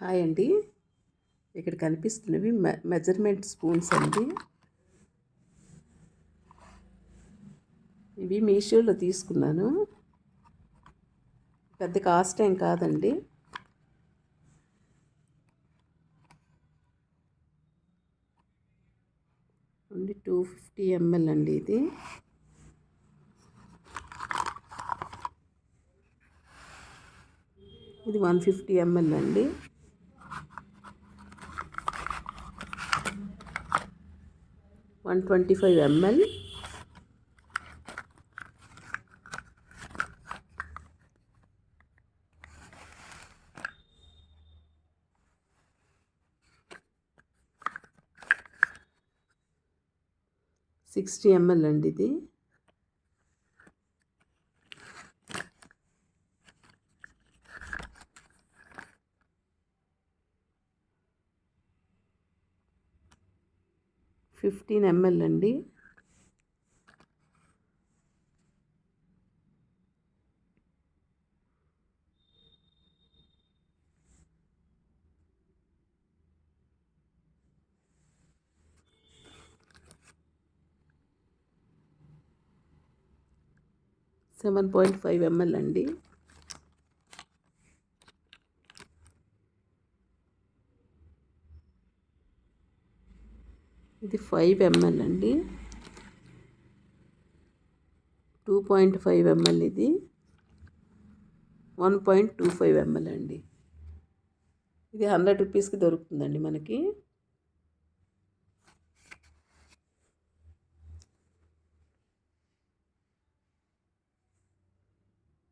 Hi అండి. ఇక్కడ కనిపిస్తున్నవి మె మెజర్మెంట్ స్పూన్స్ అండి. ఇవి మీషోలో తీసుకున్నాను. పెద్ద కాస్ట్ ఏం కాదండి. ఓన్లీ టూ ఫిఫ్టీ ఎంఎల్ అండి ఇది. ఇది వన్ ఫిఫ్టీ ఎంఎల్ అండి. One twenty five ml. Sixty ml అండి ఇది. ఫిఫ్టీన్ ఎంఎల్ అండి. సెవెన్ పాయింట్ ఫైవ్ ఎంఎల్ అండి. ఇది ఫైవ్ ఎంఎల్ అండి. టూ పాయింట్ ఫైవ్ ఎంఎల్ ఇది. One point two five ml అండి. ఇది హండ్రెడ్ రూపీస్కి దొరుకుతుందండి మనకి.